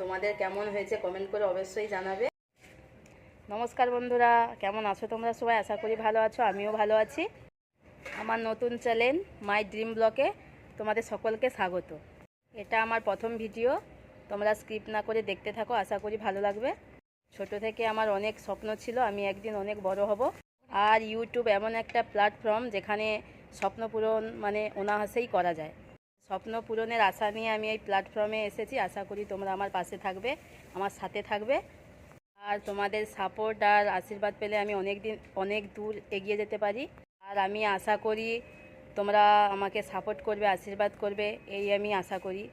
তোমাদের কেমন হয়েছে কমেন্ট করে অবশ্যই জানাবে। নমস্কার বন্ধুরা, কেমন আছো তোমরা? সবাই আশা করি ভালো আছো, আমিও ভালো আছি। আমার নতুন চ্যানেল মাই ড্রিম ব্লকে তোমাদের সকলকে স্বাগত। এটা আমার প্রথম ভিডিও তোমরা স্ক্রিপ্ট না করে দেখতে থাকো, আশা করি ভালো লাগবে। ছোট থেকে আমার অনেক স্বপ্ন ছিল, আমি একদিন অনেক বড় হব। আর ইউটিউব এমন একটা প্ল্যাটফর্ম যেখানে স্বপ্ন পূরণ মানে অনাহাসেই করা যায়। স্বপ্ন পূরণের আশা নিয়ে আমি এই প্ল্যাটফর্মে এসেছি। আশা করি তোমরা আমার পাশে থাকবে, আমার সাথে থাকবে। আর তোমাদের সাপোর্ট আর আশীর্বাদ পেলে আমি অনেক দিন অনেক দূর এগিয়ে যেতে পারি। আর আমি আশা করি তোমরা আমাকে সাপোর্ট করবে, আশীর্বাদ করবে, এই আমি আশা করি।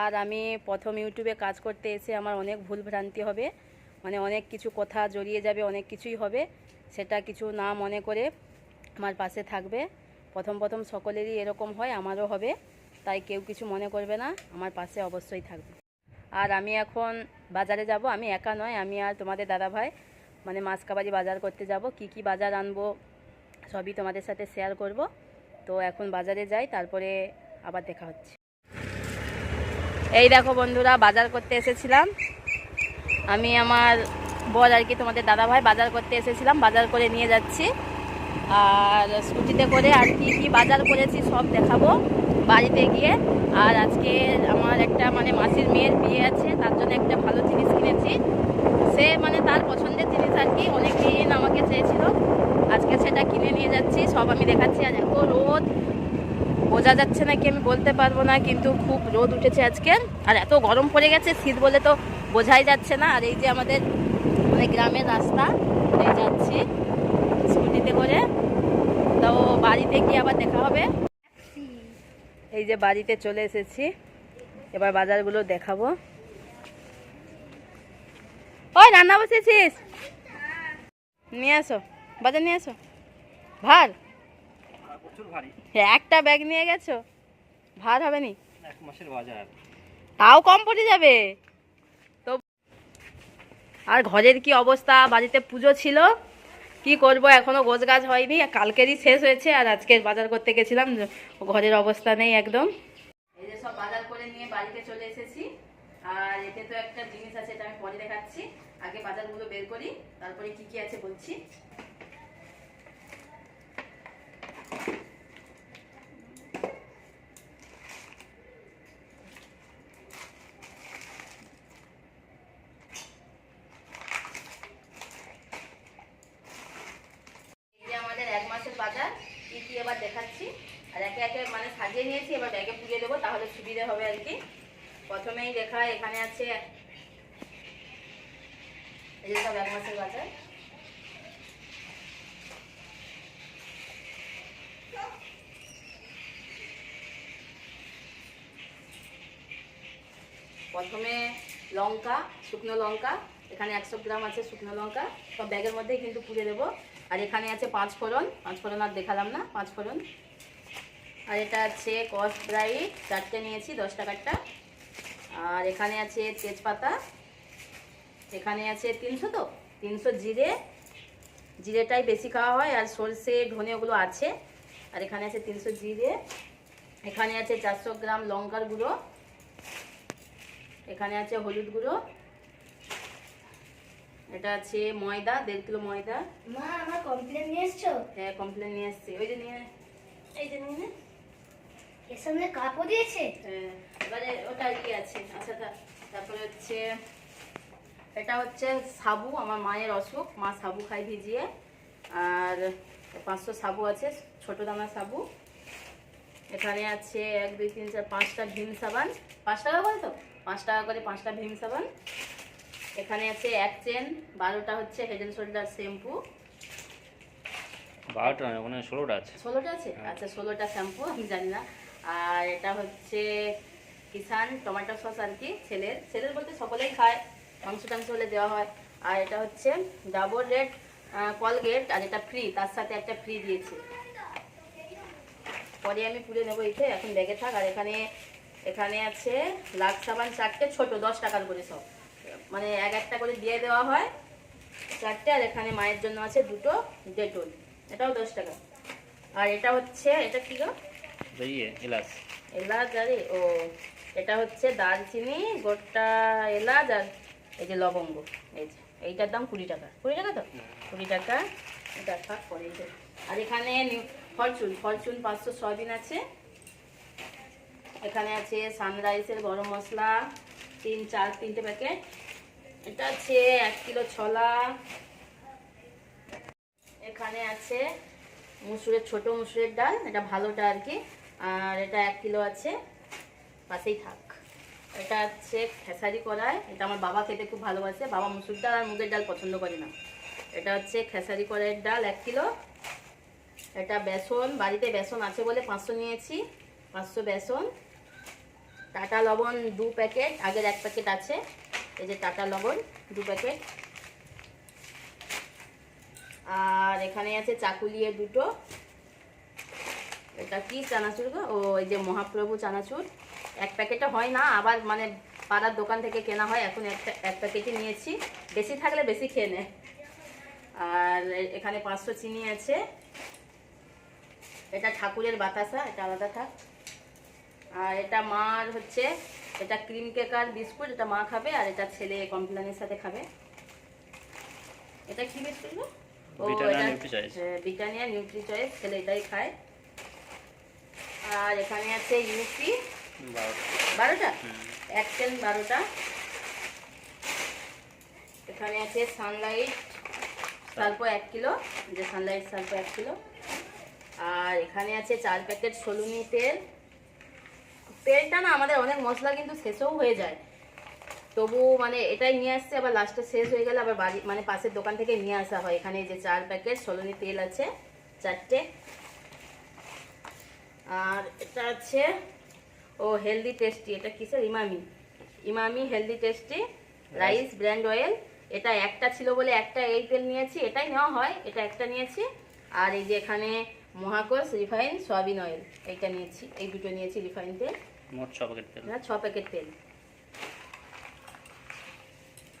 আর আমি প্রথম ইউটিউবে কাজ করতে এসে আমার অনেক ভুল ভ্রান্তি হবে। মানে অনেক কিছু কথা জড়িয়ে যাবে, অনেক কিছুই হবে, সেটা কিছু না মনে করে আমার পাশে থাকবে। প্রথম প্রথম সকলেরই এরকম হয়, আমারও হবে। তাই কেউ কিছু মনে করবে না, আমার পাশে অবশ্যই থাকবে। আর আমি এখন বাজারে যাব, আমি একা নয়, আমি আর তোমাদের দাদা ভাই মানে মাসকাবারি বাজার করতে যাব, কি কি বাজার আনব, সবই তোমাদের সাথে শেয়ার করব। তো এখন বাজারে যাই, তারপরে আবার দেখা হচ্ছে। এই দেখো বন্ধুরা, বাজার করতে এসেছিলাম। আমি আমার বর আর কি তোমাদের দাদা ভাই বাজার করতে এসেছিলাম, বাজার করে নিয়ে যাচ্ছি। আর স্কুটিতে করে আর কি কি বাজার করেছি সব দেখাবো। বাড়িতে গিয়ে। আর আজকে আমার একটা মানে মাসির মেয়ের বিয়ে আছে, তার জন্য একটা ভালো জিনিস কিনেছি। সে মানে তার পছন্দের জিনিস আর কি, অনেকদিন আমাকে চেয়েছিল। আজকে সেটা কিনে নিয়ে যাচ্ছি, সব আমি দেখাচ্ছি। আর এত রোদ, বোঝা যাচ্ছে না কি আমি বলতে পারব না, কিন্তু খুব রোদ উঠেছে আজকে। আর এত গরম পড়ে গেছে, শীত বলে তো বোঝাই যাচ্ছে না। আর এই যে আমাদের মানে গ্রামের রাস্তা যাচ্ছি স্কুটিতে করে। তো বাড়িতে গিয়ে আবার দেখা হবে। এই যে বাড়িতে চলে এসেছি। এবার বাজারগুলো দেখাবো। ওই রান্না বসেছিস? নিয়ে আসো বাজার নিয়ে আসো। ভার। একটা ব্যাগ নিয়ে গেছো? ভার হবে নি? এক মাসের বাজার। তাও কম পড়ে যাবে। তো আর ঘরের কি অবস্থা? বাড়িতে পুজো ছিল? কি করব? এখনও গোছ গাছ হয়নি। কালকেরই শেষ হয়েছে আর আজকে বাজার করতে গেছিলাম। ঘরের অবস্থা নেই একদম। এই যে সব বাজার করে নিয়ে বাড়িতে চলে এসেছি। আর এতে তো একটা জিনিস আছে, এটা আমি পরে দেখাচ্ছি। আগে বাজারগুলো বের করি, তারপরে কি কি আছে বলছি এই যে আমাদের এক মাসের বাজার কি কি এবার দেখাচ্ছি আর একে একে মানে সাজিয়ে নিয়েছি, এবার ব্যাগে পুড়িয়ে দেবো, তাহলে সুবিধা হবে আর কি। প্রথমেই দেখা এখানে আছে বাজার। প্রথমে লঙ্কা, শুকনো লঙ্কা, এখানে একশো গ্রাম আছে শুকনো লঙ্কা, সব ব্যাগের মধ্যেই কিন্তু পুড়ে দেবো। আর এখানে আছে পাঁচ ফোড়ন পাঁচ ফোড়ন আর দেখালাম না পাঁচ ফোড়ন আর এটা আছে কস ব্রাইট চারটে নিয়েছি দশ টাকারটা। আর এখানে আছে তেজপাতা এখানে আছে তিনশো তো? তিনশো জিরে। জিরেটাই বেশি খাওয়া হয় আর সর্ষে ধনে ওগুলো আছে। আর এখানে আছে তিনশো জিরে। এখানে আছে চারশো গ্রাম লঙ্কার গুঁড়ো। এখানে আছে হলুদ গুঁড়ো। এটা আছে ময়দা দেড় কিলো ময়দা। মা আমার কমপ্লেন নিয়ে এসছো? হ্যাঁ কমপ্লেন নিয়ে এসছি। ওই যে নিয়ে এই যে নিয়ে। এর সামনে কাপও দিয়েছে? হ্যাঁ, এবারে ওটা কি আছে আচ্ছা তারপরে হচ্ছে এটা হচ্ছে সাবু আমার মায়ের অসুখ মা সাবু খায় ভিজিয়ে আর পাঁচশো সাবু আছে ছোট দানা সাবু। এখানে আছে এক দুই তিন চার পাঁচটা ভীম সাবান। পাঁচ টাকা করে তো? পাঁচ টাকা করে পাঁচটা ভীম সাবান। এখানে আছে এক চেন বারোটা হচ্ছে হেড অ্যান্ড শোল্ডার শ্যাম্পু বারোটা ওখানে ষোলোটা আছে। ষোলোটা আছে? আচ্ছা ষোলোটা শ্যাম্পু আমি জানি না। আর এটা হচ্ছে কিষান টমেটো সস আর কি, ছেলের। ছেলের বলতে সকলেই খায়, মাংস টাংস হলে দেওয়া হয়। আর এটা হচ্ছে ডাবল রেড কলগেট, আর এটা ফ্রি তার সাথে একটা ফ্রি দিয়েছে। পরে আমি পুড়ে নেব এতে এখন ব্যাগে থাক। আর এখানে এখানে আছে লাখ সাবান চারটে, ছোট, দশ টাকার করে সব। মানে এক একটা করে দিয়ে দেওয়া হয় চারটে, আর এখানে মায়ের জন্য আছে দুটো ডেটল। এটাও দশ টাকা। আর এটা হচ্ছে, এটা কি গো? ইয়ে এলাচ। এলাচ আরে ও এটা হচ্ছে দারচিনি গোটা এলাচ আর এই যে লবঙ্গ। এই যে এইটার দাম কুড়ি টাকা। কুড়ি টাকা তো? কুড়ি টাকা। এটা থাক পরে আর এখানে ফরচুন ফরচুন পাঁচশো সয়াবিন আছে। এখানে আছে সানরাইসের গরম মশলা তিন চার তিনটে প্যাকেট। এটা আছে এক কিলো ছোলা। এখানে আছে মুসুরের ছোট মুসুরের ডাল এটা ভালোটা আর কি। আর এটা এক কিলো আছে। পাশেই থাক। এটা হচ্ছে খেসারি কড়াই এটা আমার বাবা খেতে খুব ভালোবাসে। বাবা মুসুর ডাল আর মুগের ডাল পছন্দ করে না। এটা হচ্ছে খেসারি কড়াইয়ের ডাল এক কিলো। এটা বেসন, বাড়িতে বেসন আছে বলে পাঁচশো নিয়েছি। পাঁচশো বেসন। টাটা লবণ দু প্যাকেট। আগের এক প্যাকেট আছে। এই যে টাটা লবণ দু প্যাকেট। আর এখানে আছে চাকুলিয়ে দুটো। এটা কি চানাচুর গো? ও এই যে মহাপ্রভু চানাচুর। এক প্যাকেটে হয় না আবার মানে পাড়ার দোকান থেকে কেনা হয় এখন একটা এক প্যাকেটই নিয়েছি। বেশি থাকলে বেশি খেয়ে নেয় আর এখানে পাঁচশো চিনি আছে। এটা ঠাকুরের বাতাসা এটা আলাদা থাক। আর এটা মার হচ্ছে এটা ক্রিম কেক আর বিস্কুট এটা মা খাবে আর এটা ছেলে কমপ্লেনের সাথে খাবে। এটা কি বিস্কুট। হ্যাঁ, নিউট্রি চয়েস ছেলে এটাই খায়। আর এখানে আছে ইউপি বারোটা। এক চেন বারোটা। এখানে আছে সানলাইট সালপো এক কিলো যে সানলাইট সালপো এক কিলো। আর এখানে আছে চার প্যাকেট সলুনি তেল। তেলটা না আমাদের অনেক মশলা কিন্তু শেষও হয়ে যায়। তবু মানে এটাই নিয়ে আসছে আবার লাস্টে শেষ হয়ে গেলে আবার বাড়ি মানে পাশের দোকান থেকে নিয়ে আসা হয়। এখানে যে চার প্যাকেট সলুনি তেল আছে চারটে। আর এটা আছে ও হেলদি টেস্টি এটা কিসের Emami Emami healthy tasty rice bran oil এটা একটা ছিল বলে একটা এই তেল নিয়েছি এটাই নেওয়া হয় এটা একটা নিয়েছি। আর এই যে এখানে মহাকোষ রিফাইন সয়াবিন অয়েল এইটা নিয়েছি এই দুটো নিয়েছি রিফাইন তেল। মোট ছ প্যাকেট তেল। না ছ প্যাকেট তেল।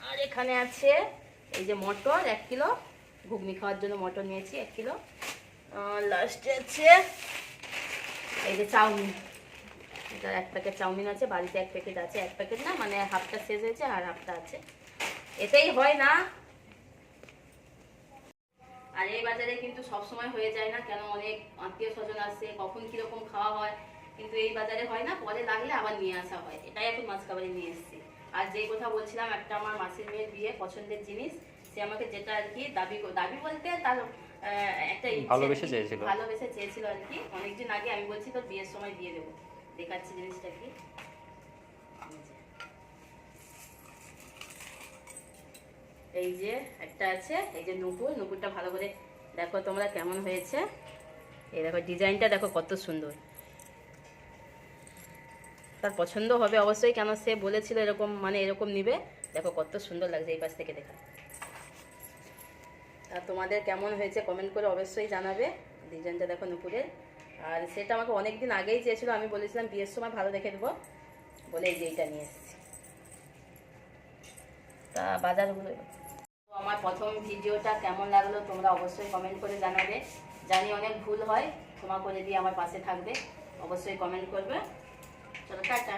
আর এখানে আছে এই যে মটর এক কিলো। ঘুগনি খাওয়ার জন্য মটর নিয়েছি এক কিলো। লাস্টে আছে এই যে চাউমিন, এটা এক প্যাকেট চাউমিন আছে, বাড়িতে এক প্যাকেট আছে, এক প্যাকেট না মানে হাফটা শেষ হয়েছে আর হাফটা আছে। এতেই হয় না। আর এই বাজারে কিন্তু সব সময় হয়ে যায় না, কেন অনেক আত্মীয় স্বজন আসে, কখন কীরকম খাওয়া হয়, কিন্তু এই বাজারে হয় না, পরে লাগলে আবার নিয়ে আসা হয়। এটাই এখন মাছ খাবারে নিয়ে এসেছি। আর যেই কথা বলছিলাম, একটা আমার মাসির মেয়ের বিয়ে পছন্দের জিনিস, সে আমাকে যেটা আর কি দাবি দাবি বলতে তার একটা ভালোবেসে। চেয়েছিল। ভালোবেসে চেয়েছিল আর কি। অনেকদিন আগে আমি বলছি তোর বিয়ের সময় দিয়ে দেবো। দেখাচ্ছি জিনিসটা কি। এই যে। একটা আছে এই যে নুপুর নুপুরটা ভালো করে দেখো তোমরা কেমন হয়েছে। এই দেখো ডিজাইনটা দেখো কত সুন্দর। তার পছন্দ হবে অবশ্যই কেন সে বলেছিল এরকম মানে এরকম নিবে। দেখো কত সুন্দর লাগছে এই পাশ থেকে দেখা। আর তোমাদের কেমন হয়েছে কমেন্ট করে অবশ্যই জানাবে। ডিজাইনটা দেখো নুপুরের। আর সেটা আমাকে অনেক দিন আগেই চেয়েছিল, আমি বলেছিলাম বিয়ের সময় ভালো দেখে দেবো বলে এই যে এইটা নিয়ে এসেছি। তা বাজারগুলো আমার প্রথম ভিডিওটা কেমন লাগল তোমরা অবশ্যই কমেন্ট করে জানাবে। জানি অনেক ভুল হয়, ক্ষমা করে দিয়ে আমার পাশে থাকবে, অবশ্যই কমেন্ট করবে। চলো, টাটা।